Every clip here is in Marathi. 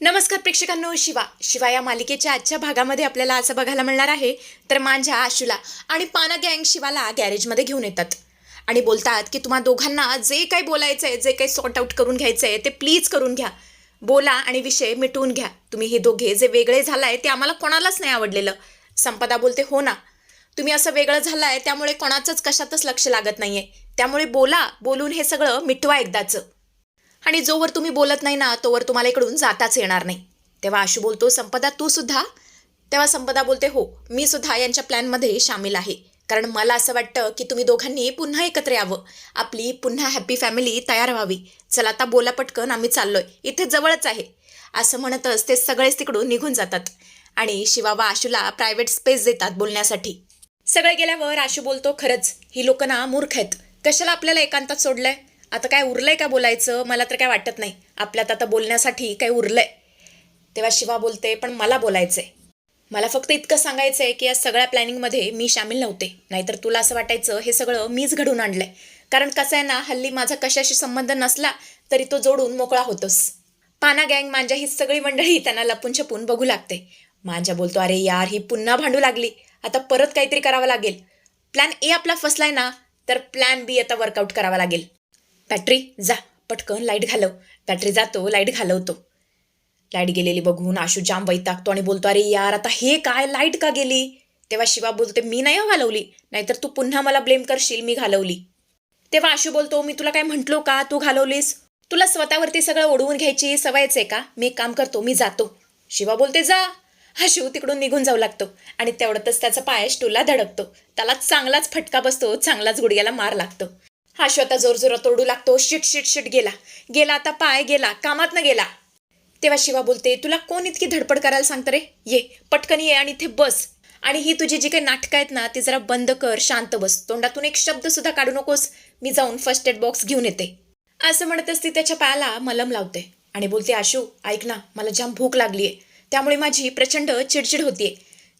नमस्कार प्रेक्षकांनो शिवा. शिवा या मालिकेच्या आजच्या भागामध्ये आपल्याला असं बघायला मिळणार आहे तर माझ्या आशूला आणि पाना गँग शिवाला गॅरेजमध्ये घेऊन येतात. आणि बोलतात की तुम्हा दोघांना जे काही बोलायचं आहे जे काही सॉर्ट आऊट करून घ्यायचं आहे ते प्लीज करून घ्या. बोला आणि विषय मिटवून घ्या. तुम्ही हे दोघे जे वेगळे झालाय ते आम्हाला कोणालाच नाही आवडलेलं. संपदा बोलते हो ना. तुम्ही असं वेगळं झालाय त्यामुळे कोणाचंच कशातच लक्ष लागत नाहीये. त्यामुळे बोला बोलून हे सगळं मिटवा एकदाचं. आणि जोवर तुम्ही बोलत नाही ना तोवर तुम्हाला इकडून जाताच येणार नाही. तेव्हा आशू बोलतो संपदा तू सुद्धा? तेव्हा संपदा बोलते हो मी सुद्धा यांच्या प्लॅनमध्ये सामील आहे. कारण मला असं वाटतं की तुम्ही दोघांनी पुन्हा एकत्र यावं. आपली पुन्हा हॅपी फॅमिली तयार व्हावी. चला आता बोला पटकन आम्ही चाललोय. इथे जवळच आहे. असं म्हणतच ते सगळेच तिकडून निघून जातात. आणि शिवा व आशूला प्रायव्हेट स्पेस देतात बोलण्यासाठी. सगळे गेल्यावर आशू बोलतो खरंच ही लोक ना मूर्ख आहेत. कशाला आपल्याला एकांतात सोडलंय? आता काय उरलंय का बोलायचं? मला तर काय वाटत नाही. आपल्यात आता बोलण्यासाठी काय उरलंय. तेव्हा शिवा बोलते पण मला बोलायचंय. मला फक्त इतकं सांगायचं आहे की या सगळ्या प्लॅनिंगमध्ये मी सामील नव्हते. नाहीतर तुला असं वाटायचं हे सगळं मीच घडून आणलंय. कारण कसं आहे ना हल्ली माझा कशाशी संबंध नसला तरी तो जोडून मोकळा होतोस. पाना गँग माझ्या ही सगळी मंडळी त्यांना लपून छपून बघू लागते. माझ्या बोलतो अरे यार ही पुन्हा भांडू लागली. आता परत काहीतरी करावं लागेल. प्लॅन ए आपला फसलाय ना तर प्लॅन बी आता वर्कआउट करावा लागेल. बॅटरी जा. पटकन लाइट घालव. बॅटरी जातो लाइट घालवतो. लाइट गेलेली बघून आशू जाम वैतागतो आणि बोलतो अरे यार आता हे काय लाइट का गेली? तेव्हा शिवा बोलते मी नाही हो घालवली. नाहीतर तू पुन्हा मला ब्लेम करशील मी घालवली. तेव्हा आशू बोलतो मी तुला काय म्हंटलो का? तू घालवलीस. तुला स्वतःवरती सगळं ओढवून घ्यायची सवयच आहे का? मी एक काम करतो मी जातो. शिवा बोलते जा. आशू तिकडून निघून जाऊ लागतो आणि तेवढ्यातच त्याचा पाय स्टूलला धडकतो. त्याला चांगलाच फटका बसतो चांगलाच गुडघ्याला मार लागतो. हा आता जोरजोरात तोडू लागतो. शिट शिट शिट गेला. गेला आता पाय गेला कामात न गेला. तेव्हा शिवा बोलते तुला कोण इतकी धडपड करायला सांगतं रे? ये पटकन ये आणि इथे बस. आणि ही तुझी जी काही नाटकं आहेत ना ती जरा बंद कर शांत बस. तोंडातून एक शब्द सुद्धा काढू नकोस. मी जाऊन फर्स्ट एड बॉक्स घेऊन येते. असं म्हणतच ती त्याच्या पायाला मलम लावते. आणि बोलते आशू ऐक ना मला जाम भूक लागलीये. त्यामुळे माझी प्रचंड चिडचिड होतीये.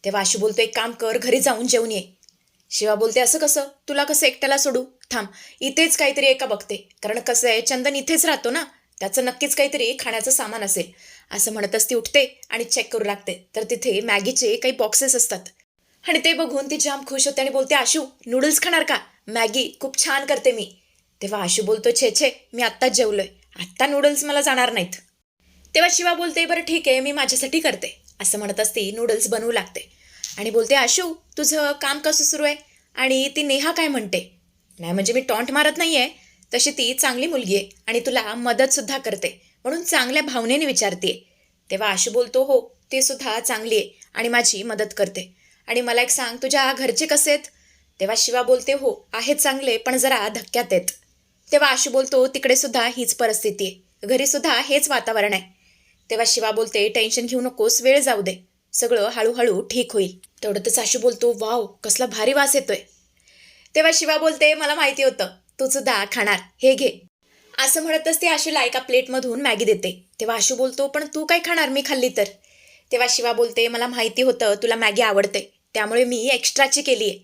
तेव्हा आशू बोलतो एक काम कर घरी जाऊन जेवून ये. शिवा बोलते असं कसं? तुला कसं एकट्याला सोडू? थांब इथेच काहीतरी एका बघते. कारण कसं आहे चंदन इथेच राहतो ना त्याचं नक्कीच काहीतरी खाण्याचं सामान असेल. असं म्हणतच ती उठते आणि चेक करू लागते. तर तिथे मॅगीचे काही बॉक्सेस असतात. आणि ते बघून ती जाम खुश होते आणि बोलते आशू नूडल्स खाणार का? मॅगी खूप छान करते मी. तेव्हा आशू बोलतो छे छे मी आत्ताच जेवलोय. आत्ता नूडल्स मला जाणार नाहीत. तेव्हा शिवा बोलते बरं ठीक आहे मी माझ्यासाठी करते. असं म्हणत असती नूडल्स बनवू लागते. आणि बोलते आशू तुझं काम कसं सुरू आहे? आणि ती नेहा काय म्हणते? नाही म्हणजे मी टॉन्ट मारत नाही आहे तशी ती चांगली मुलगी आहे आणि तुला मदतसुद्धा करते. म्हणून चांगल्या भावनेने विचारते तेव्हा आशू बोलतो हो ती सुद्धा चांगली आहे आणि माझी मदत करते. आणि मला एक सांग तुझ्या घरचे कसे आहेत? तेव्हा शिवा बोलते हो आहेत चांगले पण जरा धक्क्यात आहेत. तेव्हा आशू बोलतो तिकडे सुद्धा हीच परिस्थिती आहे. घरी सुद्धा हेच वातावरण आहे. तेव्हा शिवा बोलते टेन्शन घेऊ नकोस वेळ जाऊ दे. सगळं हळूहळू ठीक होईल. तेवढ्यातच आशू बोलतो वाव कसला भारी वास येतोय. तेव्हा शिवा बोलते मला माहिती होतं तू सुद्धा खाणार हे घे. असं म्हणतच ते आशूला एका प्लेटमधून मॅगी देते. तेव्हा आशू बोलतो पण तू काय खाणार मी खाल्ली तर? तेव्हा शिवा बोलते मला माहिती होतं तुला मॅगी आवडते त्यामुळे मी एक्स्ट्राची केली आहे.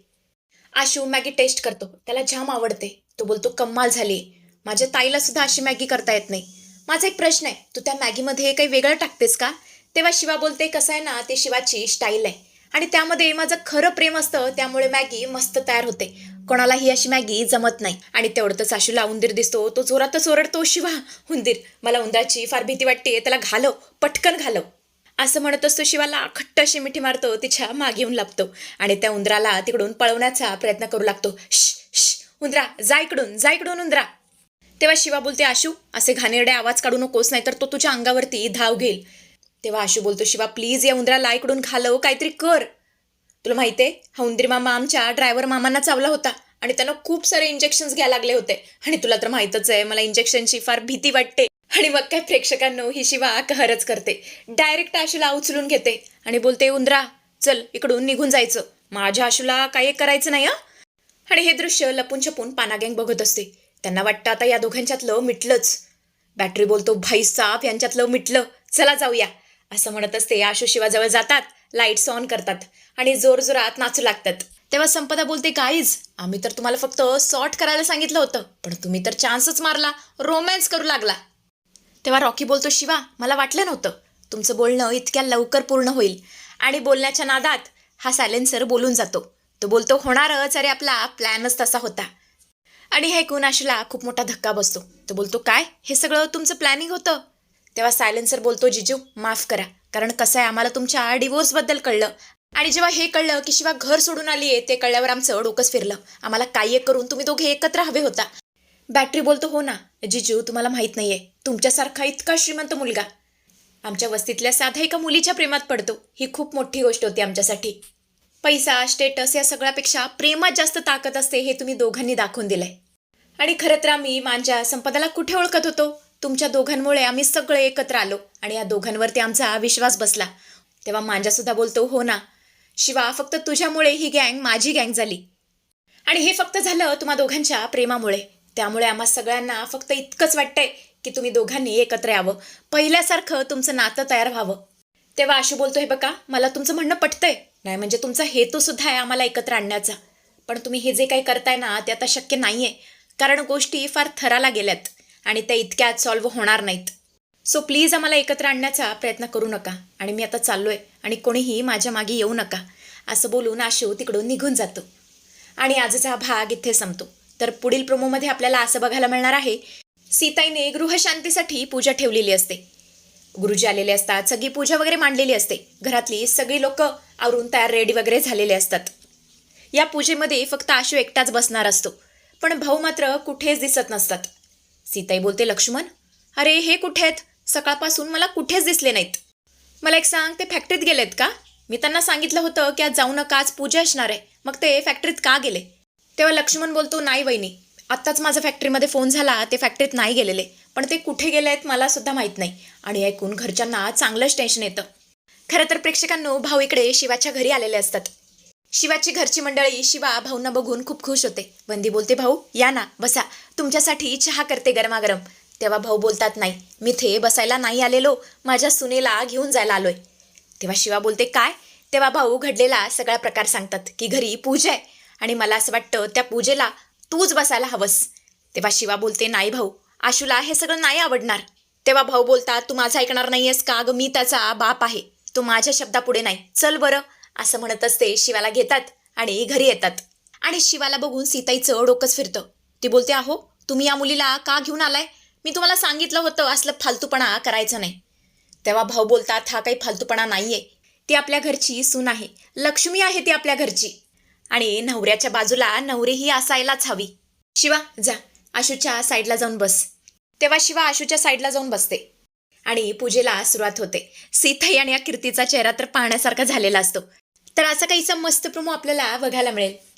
आशू मॅगी टेस्ट करतो त्याला जाम आवडते. तो बोलतो कम्माल झाली माझ्या ताईला सुद्धा अशी मॅगी करता येत नाही. माझा एक प्रश्न आहे तू त्या मॅगीमध्ये काही वेगळं टाकतेस का? तेव्हा शिवा बोलते कसं आहे ना ते शिवाची स्टाईल आहे. आणि त्यामध्ये माझं खरं प्रेम असतं त्यामुळे मॅगी मस्त तयार होते. कोणालाही अशी मॅगी जमत नाही. आणि तेवढं तर सासूला उंदीर दिसतो. तो जोरातच ओरडतो शिवा उंदीर मला उंदराची फार भीती वाटते. त्याला घालव. पटकन घालव. असं म्हणत असतो शिवाला खट्ट अशी मिठी मारतो. तिच्यामागे येऊन लपतो. आणि त्या उंदराला तिकडून पळवण्याचा प्रयत्न करू लागतो. श श उंदरा जा इकडून जा इकडून उंदरा. तेव्हा शिवा बोलते आशू असे घाणेरडे आवाज काढू नकोस नाही तर तो तुझ्या अंगावरती धाव घेईल. तेव्हा आशू बोलतो शिवा प्लीज या उंदराला इकडून घालव. काहीतरी कर. तुला माहिती आहे हा उंदीर मामा आमच्या ड्रायव्हर मामांना चावला होता. आणि त्यांना खूप सारे इंजेक्शन्स घ्यायला लागले होते. आणि तुला तर माहीतच आहे मला इंजेक्शनची फार भीती वाटते. आणि मग काय प्रेक्षकांनो ही शिवा कहरच करते. डायरेक्ट आशूला उचलून घेते आणि बोलते उंदरा चल इकडून निघून जायचं. माझ्या आशूला काही करायचं नाही हं? आणि हे दृश्य लपून छपून पानागँग बघत असते. त्यांना वाटतं आता या दोघांच्यातलं मिटलंच. बॅटरी बोलतो भाई साप यांच्यातलं मिटलं. चला जाऊया. असं म्हणत असते आशू शिवाजवळ जातात लाईट्स ऑन करतात आणि जोरजोरात नाचू लागतात. तेव्हा संपदा बोलते गाईज आम्ही तर तुम्हाला फक्त सॉर्ट करायला सांगितलं होतं पण तुम्ही तर चान्सच मारला रोमॅन्स करू लागला. तेव्हा रॉकी बोलतो शिवा मला वाटलं नव्हतं तुमचं बोलणं इतक्या लवकर पूर्ण होईल. आणि बोलण्याच्या नादात हा सायलेन्सर बोलून जातो. तो बोलतो होणारच अरे आपला प्लॅनच तसा होता. आणि हे ऐकून आशूला खूप मोठा धक्का बसतो. तो बोलतो काय? हे सगळं तुमचं प्लॅनिंग होतं? तेव्हा सायलेन्सर बोलतो जिजू माफ करा कारण कसं आहे आम्हाला तुमच्या डिवोर्सबद्दल कळलं. आणि जेव्हा हे कळलं की शिवा घर सोडून आली आहे ते कळल्यावर आमचं डोकंच फिरलं. आम्हाला काय करून तुम्ही दोघे एकत्र हवे होता. बॅटरी बोलतो हो ना जिजू तुम्हाला माहीत नाहीये. तुमच्यासारखा इतका श्रीमंत मुलगा. आमच्या वस्तीतल्या साध्या एका मुलीच्या प्रेमात पडतो. ही खूप मोठी गोष्ट होती आमच्यासाठी. पैसा स्टेटस या सगळ्यापेक्षा प्रेमात जास्त ताकद असते हे तुम्ही दोघांनी दाखवून दिलंय. आणि खरं तर आम्ही माझ्या संपदाला कुठे ओळखत होतो? तुमच्या दोघांमुळे आम्ही सगळे एकत्र आलो आणि या दोघांवरती आमचा विश्वास बसला. तेव्हा मांजा सुद्धा बोलतो हो ना शिवा फक्त तुझ्यामुळे ही गँग माझी गँग झाली. आणि हे फक्त झालं तुम्हा दोघांच्या प्रेमामुळे. त्यामुळे आम्हा सगळ्यांना फक्त इतकंच वाटतंय की तुम्ही दोघांनी एकत्र यावं. पहिल्यासारखं तुमचं नातं तयार व्हावं. तेव्हा आशू बोलतो हे बघा मला तुमचं म्हणणं पटतंय. नाही म्हणजे तुमचा हेतू सुद्धा आहे आम्हाला एकत्र आणण्याचा. पण तुम्ही हे जे काही करताय ना ते आता शक्य नाहीये. कारण गोष्टी फार थराला गेल्यात आणि त्या इतक्यात सॉल्व्ह होणार नाहीत. सो प्लीज आम्हाला एकत्र आणण्याचा प्रयत्न करू नका. आणि मी आता चाललोय. आणि कोणीही माझ्या मागे येऊ नका. असं बोलून आशू तिकडून निघून जातो. आणि आजचा भाग इथे संपतो. तर पुढील प्रोमोमध्ये आपल्याला असं बघायला मिळणार आहे सीताईने गृहशांतीसाठी पूजा ठेवलेली असते. गुरुजी आलेले असतात सगळी पूजा वगैरे मांडलेली असते. घरातली सगळी लोक आवरून तयार रेडी वगैरे झालेले असतात. या पूजेमध्ये फक्त आशू एकटाच बसणार असतो. पण भाऊ मात्र कुठेच दिसत नसतात. सीताई बोलते लक्ष्मण अरे हे कुठे आहेत? सकाळपासून मला कुठेच दिसले नाहीत. मला एक सांग ते फॅक्टरीत गेलेत का? मी त्यांना सांगितलं होतं की आज जाऊ नका आज पूजा असणार आहे. मग ते फॅक्टरीत का गेले? तेव्हा लक्ष्मण बोलतो नाही वहिनी आत्ताच माझा फॅक्टरीमध्ये फोन झाला ते फॅक्टरीत नाही गेलेले. पण ते कुठे गेले आहेत मला सुद्धा माहीत नाही. आणि ऐकून घरच्यांना चांगलंच टेन्शन येतं. खरं तर प्रेक्षकांनो भाऊ इकडे शिवाच्या घरी आलेले असतात. शिवाची घरची मंडळी शिवा भाऊंना बघून खूप खुश होते. वंदी बोलते भाऊ या ना बसा. तुमच्यासाठी चहा करते गरमागरम. तेव्हा भाऊ बोलतात नाही मी थे बसायला नाही आलेलो. माझ्या सुनेला घेऊन जायला आलोय. तेव्हा शिवा बोलते काय? तेव्हा भाऊ घडलेला सगळा प्रकार सांगतात की घरी पूजा आहे आणि मला असं वाटतं त्या पूजेला तूच बसायला हवंस. तेव्हा शिवा बोलते नाही भाऊ आशूला हे सगळं नाही आवडणार. तेव्हा भाऊ बोलतात तू माझं ऐकणार नाहीयेस का? अगं मी त्याचा बाप आहे. तू माझ्या शब्दापुढे नाही. चल बरं. असं म्हणतच ते शिवाला घेतात आणि घरी येतात. आणि शिवाला बघून सीताईचं डोकंच फिरतं. ती बोलते अहो तुम्ही या मुलीला का घेऊन आलाय? मी तुम्हाला सांगितलं होतं असलं फालतूपणा करायचं नाही. तेव्हा भाऊ बोलतात हा काही फालतूपणा नाहीये. ती आपल्या घरची सून आहे. लक्ष्मी आहे ती आपल्या घरची. आणि नवऱ्याच्या बाजूला नवरीही असायलाच हवी. शिवा जा. आशूच्या साईडला जाऊन बस. तेव्हा शिवा आशूच्या साईडला जाऊन बसते. आणि पूजेला सुरुवात होते. सीताई आणि या कीर्तीचा चेहरा तर पाहण्यासारखा झालेला असतो. तर असा काहीसा मस्त प्रोमो आपल्याला बघायला मिळेल.